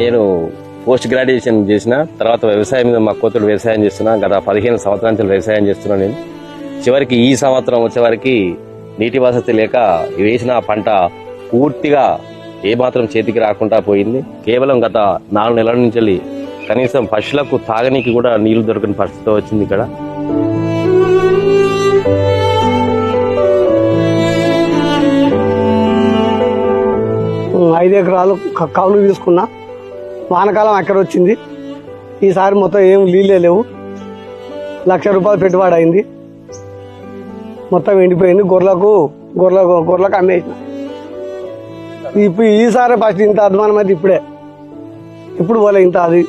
నేను post graduation చేసిన తర్వాత వ్యవసాయం మీద మా కోతులు వ్యవసాయం చేస్తున్నా గత పదిహేను సంవత్సరాల వ్యవసాయం చేస్తున్నాను నేను. చివరికి ఈ సంవత్సరం వచ్చేవరకు నీటి వసతి లేక వేసిన పంట పూర్తిగా ఏమాత్రం చేతికి రాకుండా పోయింది. కేవలం గత నాలుగు నెలల నుంచి కనీసం పశువులకు తాగనీకి కూడా నీళ్ళు దొరకని పరిస్థితి వచ్చింది ఇక్కడ. ఐదు ఎకరాలు క- తీసుకున్నా. వానకాలం అక్కడ వచ్చింది. ఈసారి మొత్తం ఏం నీళ్ళే లేవు. లక్ష రూపాయలు పెట్టుబడి అయింది. మొత్తం ఎండిపోయింది. గొర్రెలకు గొర్రెలకు గొర్రెలకు అమ్మేసిన. ఇప్పుడు ఈసారి ఫస్ట్ ఇంత అధ్వానం అయితే ఇప్పుడే. ఇప్పుడు పోలే ఇంత అది.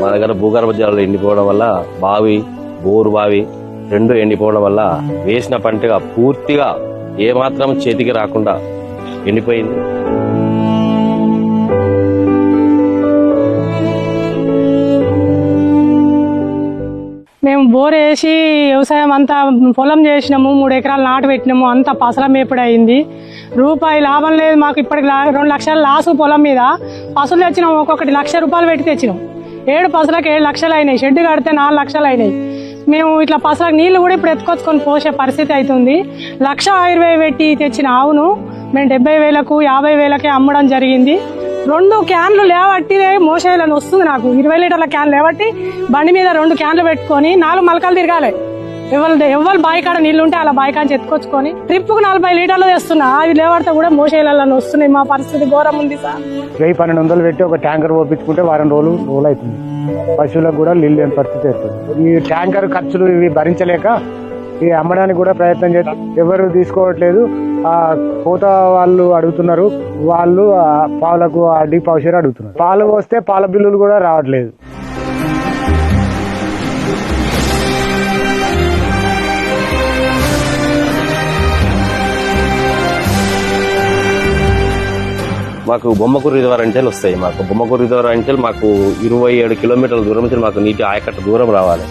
మా దగ్గర భూగర్భ జలాలు ఎండిపోవడం వల్ల బావి బోరు బావి రెండు ఎండిపోవడం వల్ల వేసిన పంటగా పూర్తిగా ఏమాత్రం చేతికి రాకుండా ఎండిపోయింది. మేము బోర్ వేసి వ్యవసాయం అంతా పొలం చేసినాము మూడు ఎకరాలు నాటు పెట్టినాము అంతా పసల మేపుడు రూపాయి లాభం లేదు మాకు ఇప్పటికి లా- రెండు లక్షల లాసు పొలం మీద. పసులు తెచ్చినాం ఒక్కొక్కటి లక్ష రూపాయలు పెట్టి తెచ్చినాం. ఏడు పసులకు ఏడు లక్షలు అయినాయి షెడ్ కడితే నాలుగు లక్షలు అయినాయి. మేము ఇట్లా పసలకు నీళ్ళు కూడా ఇప్పుడు ఎత్తుకొచ్చుకొని పోసే పరిస్థితి అవుతుంది లక్ష ఇరవై పెట్టి తెచ్చిన ఆవును మేము డెబ్బై వేలకు యాభై వేలకే అమ్మడం జరిగింది. రెండు క్యాన్లు లేవట్టి మోసేయాలని వస్తుంది నాకు. ఇరవై లీటర్ల క్యాన్ లేవట్టి బండి మీద రెండు క్యాన్లు పెట్టుకొని నాలుగు మలకలు తిరగాలి. ఎవరు ఎవరు బాయికాడ నీళ్ళు ఉంటే అలా బాయికాడ ఎత్తుకొచ్చుకొని ట్రిప్కు నలభై లీటర్లు తెస్తున్నా. అవి లేవడితే కూడా మోసేయాలని వస్తున్నాయి మా పరిస్థితి ఘోరం ఉంది సార్. వెయ్యి పన్నెండు వందలు పెట్టి ఒక ట్యాంకర్ పోపించుకుంటే వారం రోజులు రోజులు అవుతుంది పశువులకు కూడా నీళ్ళు లేని పరిస్థితి వస్తుంది ఈ ట్యాంకర్ ఖర్చులు ఇవి భరించలేక ఈ అమ్మడానికి కూడా ప్రయత్నం చేసి ఎవరు తీసుకోవట్లేదు. ఆ కోత వాళ్ళు అడుగుతున్నారు. వాళ్ళు ఆ పాలకు అడ్డి పౌషర్ అడుగుతున్నారు. పాలు వస్తే పాల బిల్లులు కూడా రావట్లేదు. మాకు బొమ్మకూరు రిజర్వర్ అంటే వస్తాయి మాకు. బొమ్మకూరు రిజర్వర్ అంటే మాకు ఇరవై ఏడు కిలోమీటర్ల దూరం నుంచి మాకు నీటి ఆయకట్ట దూరం రావాలి.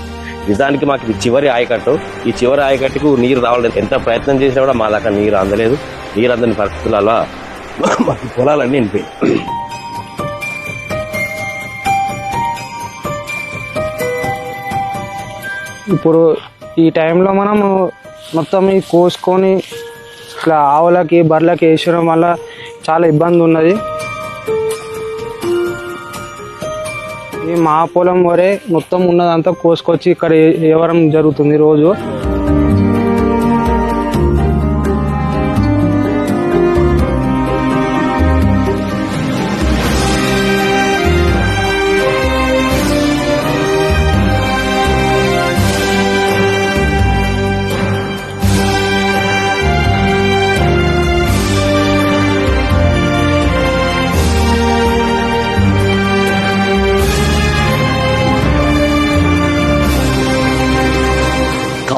నిజానికి మాకు ఇది చివరి ఆయకట్టు. ఈ చివరి ఆయకట్టుకు నీరు రావాలని ఎంత ప్రయత్నం చేసినా కూడా మా దాకా నీరు అందలేదు. నీరు అందని పరిస్థితులలో మాకు పొలాలన్నీ నింపాయి ఇప్పుడు ఈ టైంలో మనం మొత్తం ఈ కోసుకొని ఇట్లా ఆవులకి బర్రెలకి వేసడం వల్ల చాలా ఇబ్బంది ఉన్నది. ఈ మా పొలం వరే మొత్తం ఉన్నదంతా కోసుకొచ్చి ఇక్కడ ఇవ్వడం జరుగుతుంది రోజు.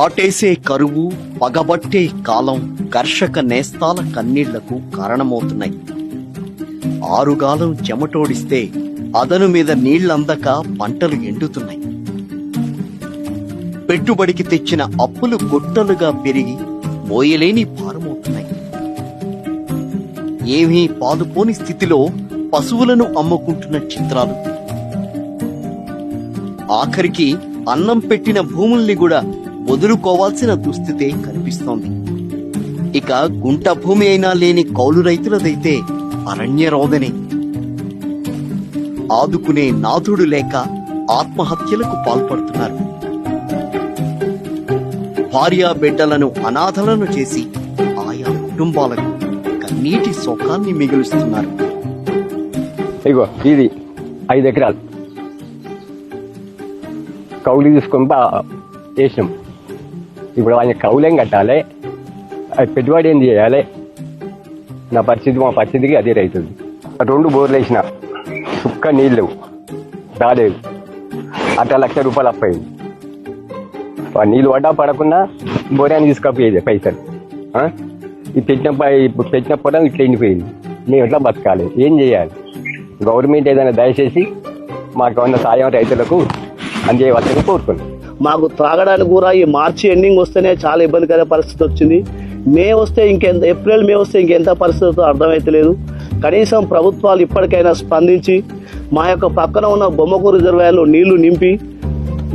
కాటేసే కరువు పగబట్టే కాలం కర్షక నేస్తాల కన్నీళ్ళకు కారణమవుతున్నాయి. ఆరుగాలం చెమటోడిస్తే అదను మీద నీళ్ళందక పంటలు ఎండుతున్నాయి. పెట్టుబడికి తెచ్చిన అప్పులు గుట్టలుగా పెరిగి మోయలేని భారమవుతున్నాయి. ఏమీ పాదుపోని స్థితిలో పశువులను అమ్ముకుంటున్న చిత్రాలు. ఆఖరికి అన్నం పెట్టిన భూముల్ని కూడా వదులుకోవాల్సిన దుస్థితే కనిపిస్తోంది? ఇక గుంట భూమి అయినా లేని కౌలు రైతులదైతే అరణ్య రోదనే ఆదుకునే నాథుడు లేక ఆత్మహత్యలకు పాల్పడుతున్నారు. భార్య బిడ్డలను అనాథలను చేసి ఆయా కుటుంబాలకు కన్నీటి శోకాన్ని మిగులుస్తున్నారు. ఇగో ఇది ఐదు ఎకరాలు కౌలు తీసుకొని వేసినాం ఇప్పుడు ఆయన కౌలేం కట్టాలి? అది పెట్టుబడి ఏం చేయాలి? నా పరిస్థితి మా పరిస్థితికి అదే రైతుంది. రెండు బోర్లు వేసిన. చుక్క నీళ్ళు రాలేదు. అట్లా లక్ష రూపాయలు అప్పయింది. ఆ నీళ్ళు పడ్డా పడకుండా బోరాన్ని తీసుకపోయేది పైసలు. ఈ పెట్టిన ఇప్పుడు పెట్టిన పొలం ఇట్లా ఎండిపోయింది. మేము ఎట్లా బతకాలి? ఏం చేయాలి? గవర్నమెంట్ ఏదైనా దయచేసి మాకు ఉన్న సాయం రైతులకు అందజేయవలసింది కోరుకున్నాం మాకు త్రాగడానికి కూడా ఈ మార్చి ఎండింగ్ వస్తేనే చాలా ఇబ్బందికర పరిస్థితి వచ్చింది. మే వస్తే ఇంకెంత ఏప్రిల్ మే వస్తే ఇంకెంత పరిస్థితితో అర్థమైతలేదు. కనీసం ప్రభుత్వాలు ఇప్పటికైనా స్పందించి మా యొక్క పక్కన ఉన్న బొమ్మకు రిజర్వాయర్లో నీళ్ళు నింపి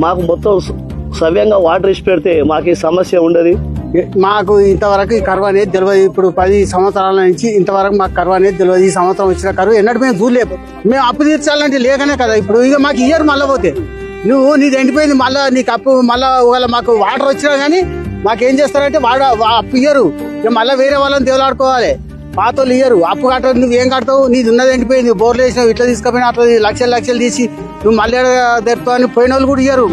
మాకు మొత్తం సవ్యంగా వాటర్ ఇచ్చి పెడితే మాకు ఈ సమస్య ఉండదు. మాకు ఇంతవరకు ఈ కరువు అనేది తెలియదు ఇప్పుడు పది సంవత్సరాల నుంచి ఇంతవరకు మాకు కరువు అనేది తెలియదు ఈ సంవత్సరం వచ్చిన కరువు ఎన్నడూ మేము చూడలేదు. మేము అప్పు తీర్చాలంటే లేకనే కదా. ఇప్పుడు ఇక మాకు ఇయర్ మళ్ళీ పోతే. నువ్వు నీది ఎండిపోయింది మళ్ళా నీకు అప్పు మళ్ళా ఒకవేళ మాకు వాటర్ వచ్చినా గానీ మాకేం చేస్తారంటే వాడ వా- అప్పు ఇయ్యరు. ఇక మళ్ళీ వేరే వాళ్ళని దేవులాడుకోవాలి. పాతోళ్ళు ఇయ్యరు. అప్పు కట్టరు నువ్వు ఏం కడతావు? నీది ఉన్నది ఎండిపోయింది. బోర్లు వేసినావు ఇట్లా తీసుకుపోయినా అట్లా లక్షలు లక్షలు తీసి నువ్వు మళ్ళీ తెరుతావు అని పోయిన వాళ్ళు కూడా ఇయ్యరు.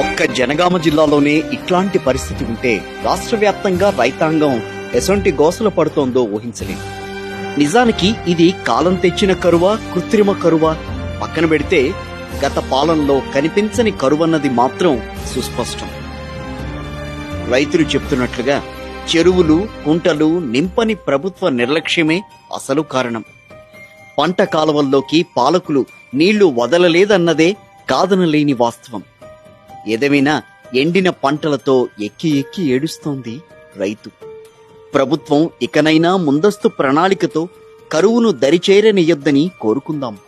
ఒక్క జనగామ జిల్లాలోనే ఇట్లాంటి పరిస్థితి ఉంటే రాష్ట్ర వ్యాప్తంగా రైతాంగం ఎసొంటి గోసలు పడుతోందో ఊహించలేదు నిజానికి ఇది కాలం తెచ్చిన కరువా కృత్రిమ కరువా? పక్కన పెడితే గత పాలనలో కనిపించని కరువన్నది మాత్రం సుస్పష్టం. రైతులు చెప్తున్నట్లుగా చెరువులు కుంటలు నింపని ప్రభుత్వ నిర్లక్ష్యమే అసలు కారణం. పంట కాలువల్లోకి పాలకులు నీళ్ళు వదలలేదన్నదే కాదనలేని వాస్తవం. ఎదవినా ఎండిన పంటలతో ఎక్కి ఎక్కి ఏడుస్తోంది రైతు. ప్రభుత్వం ఇకనైనా ముందస్తు ప్రణాళికతో కరువును దరిచేరనియొద్దని కోరుకుందాం.